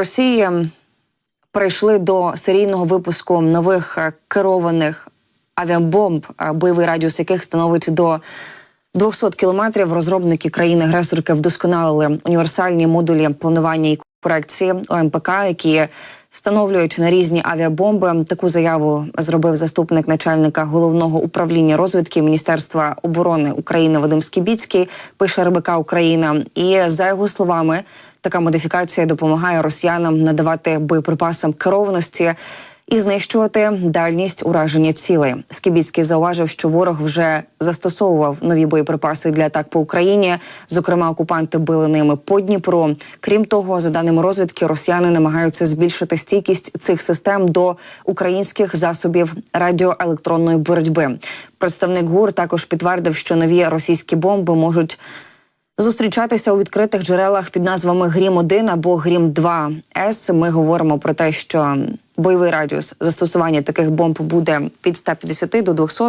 Росії перейшли до серійного випуску нових е, керованих авіабомб, е, бойовий радіус яких становить до 200 кілометрів. Розробники країни-агресорки вдосконалили універсальні модулі планування і корекції ОМПК, які встановлюють на різні авіабомби. Таку заяву зробив заступник начальника головного управління розвідки Міністерства оборони України Вадим Скібіцький. Пише РБК Україна. І за його словами, така модифікація допомагає росіянам надавати боєприпасам керованості. І знищувати дальність ураження цілей. Скібіцький зауважив, що ворог вже застосовував нові боєприпаси для атак по Україні. Зокрема, окупанти били ними по Дніпру. Крім того, за даними розвідки, росіяни намагаються збільшити стійкість цих систем до українських засобів радіоелектронної боротьби. Представник ГУР також підтвердив, що нові російські бомби можуть зустрічатися у відкритих джерелах під назвами Грім 1 або Грім 2 С. Ми говоримо про те, що бойовий радіус застосування таких бомб буде від 150 до 200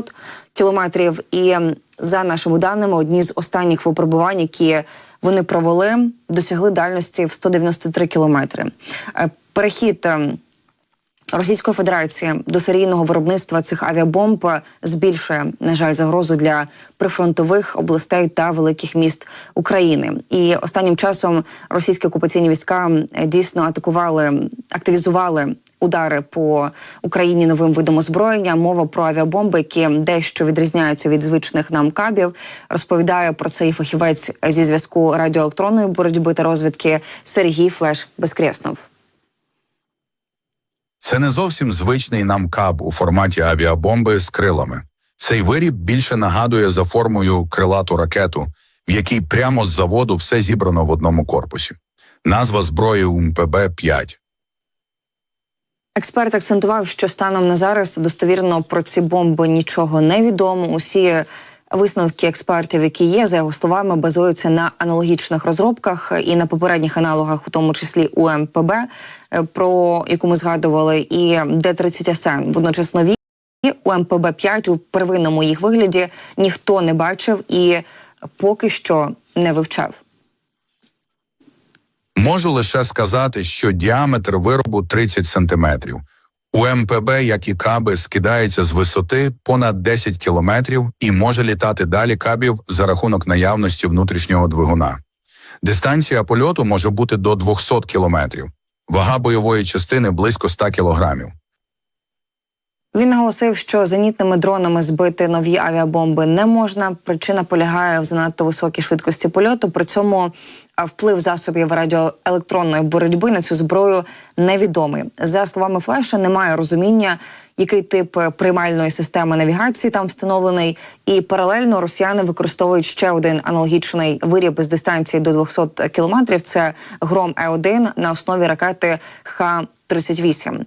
кілометрів. І за нашими даними, одні з останніх випробувань, які вони провели, досягли дальності в 193 кілометри. Е, Перехід. Російської Федерації до серійного виробництва цих авіабомб збільшує, на жаль, загрозу для прифронтових областей та великих міст України. І останнім часом російські окупаційні війська дійсно атакували, активізували. Удари по Україні новим видом озброєння. Мова про авіабомби, які дещо відрізняються від звичних нам кабів. Розповідає про це і фахівець зі зв'язку радіоелектронної боротьби та розвідки Сергій Флеш Безкреснов. Це не зовсім звичний нам каб у форматі авіабомби з крилами. Цей виріб більше нагадує за формою крилату ракету, в якій прямо з заводу все зібрано в одному корпусі. Назва зброї УМПБ-5. Експерт акцентував, що станом на зараз достовірно про ці бомби нічого не відомо. Усі висновки експертів, які є, за його словами, базуються на аналогічних розробках і на попередніх аналогах, у тому числі УМПБ, е, про яку ми згадували, і Д-30СН. Водночас нові УМПБ-5 у первинному їх вигляді ніхто не бачив і поки що не вивчав. Можу лише сказати, що діаметр виробу 30 сантиметрів. У МПБ, як і каби, скидається з висоти понад 10 кілометрів і може літати далі кабів за рахунок наявності внутрішнього двигуна. Дистанція польоту може бути до 200 кілометрів. Вага бойової частини близько 100 кілограмів. Він наголосив, що зенітними дронами збити нові авіабомби не можна. Причина полягає в занадто високій швидкості польоту. При цьому вплив засобів радіоелектронної боротьби на цю зброю невідомий. За словами Флеша, немає розуміння, який тип е, приймальної системи навігації там встановлений, і паралельно росіяни використовують ще один аналогічний виріб з дистанції до 200 кілометрів. Це гром Е 1 на основі ракети Х-38.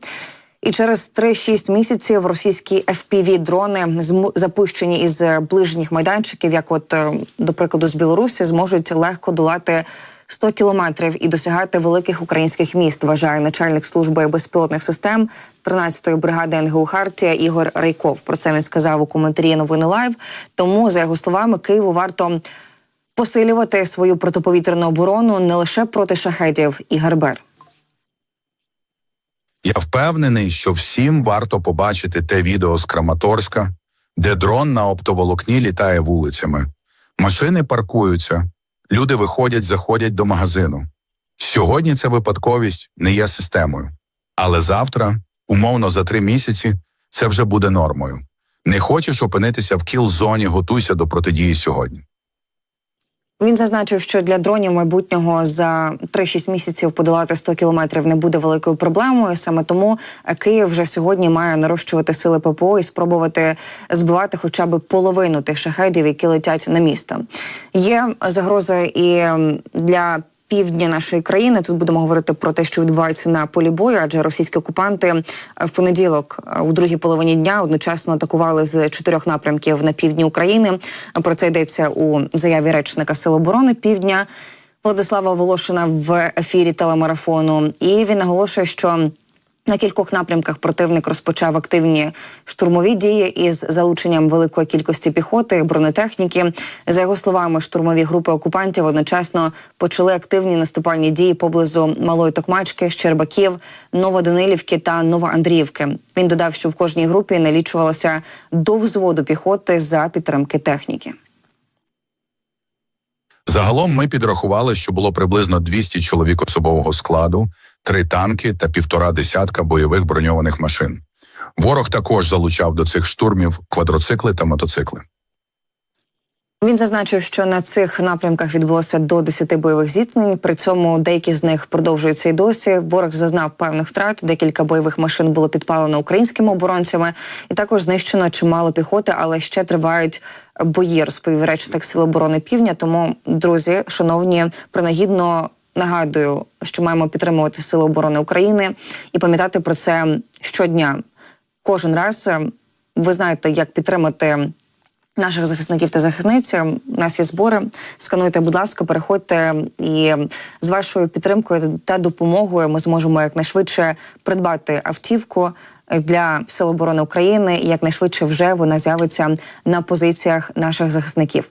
І через 3-6 місяців російські fpv дрони запущені із е, ближніх майданчиків, як от е, до прикладу з Білорусі, зможуть легко долати 100 кілометрів і досягати великих українських міст. Вважає начальник служби безпілотних систем 13-ї бригади НГУ Хартія Ігор Рейков. Про це він сказав у коментарі новини Лайв. Тому, за його словами, Києву варто посилювати свою протиповітряну оборону не лише проти шахедів і гарбер. Я впевнений, що всім варто побачити те відео з Краматорська, де дрон на оптоволокні літає вулицями. Машини паркуються, люди виходять, заходять до магазину. Сьогодні ця випадковість не є системою. Але завтра, умовно за три місяці, це вже буде нормою. Не хочеш опинитися в кіл-зоні, готуйся до протидії сьогодні. Він зазначив, що для дронів майбутнього за 3-6 місяців подолати 100 кілометрів не буде великою проблемою. Саме тому е, Київ вже сьогодні має нарощувати сили ППО і спробувати збивати хоча б половину тих шахедів, які летять на місто. Є загроза і для. Півдня нашої країни тут будемо говорити про те, що відбувається на полі бою, адже російські окупанти е, в понеділок е, у другій половині дня одночасно атакували з чотирьох напрямків на півдні України. Про це йдеться у заяві речника Сил оборони Півдня Владислава Волошина в ефірі телемарафону. І він наголошує, що На кількох напрямках противник розпочав активні штурмові дії із залученням великої кількості піхоти, бронетехніки. За його словами, штурмові групи окупантів одночасно почали активні наступальні дії поблизу Малої Токмачки, Щербаків, Новоданилівки та Новоандріївки. Він додав, що в кожній групі налічувалося до взводу піхоти за підтримки техніки. Загалом ми підрахували, що було приблизно 200 чоловік особового складу, три танки та півтора десятка бойових броньованих машин. Ворог також залучав до цих штурмів квадроцикли та мотоцикли. Він зазначив, що на цих напрямках відбулося до 10 бойових зіткнень. При цьому деякі з них продовжуються і досі. Ворог зазнав певних втрат. Декілька бойових машин було підпалено українськими оборонцями, і також знищено чимало піхоти, але ще тривають бої. Розповів речник Сил оборони Півдня. Тому, друзі, шановні, принагідно нагадую, що маємо підтримувати Сили оборони України і пам'ятати про це щодня. Кожен раз е, ви знаєте, як підтримати наших захисників та захисниць. У нас є збори. Скануйте, будь ласка, переходьте і з вашою підтримкою та допомогою ми зможемо якнайшвидше придбати автівку для Сил оборони України. І якнайшвидше вже вона з'явиться на позиціях наших захисників.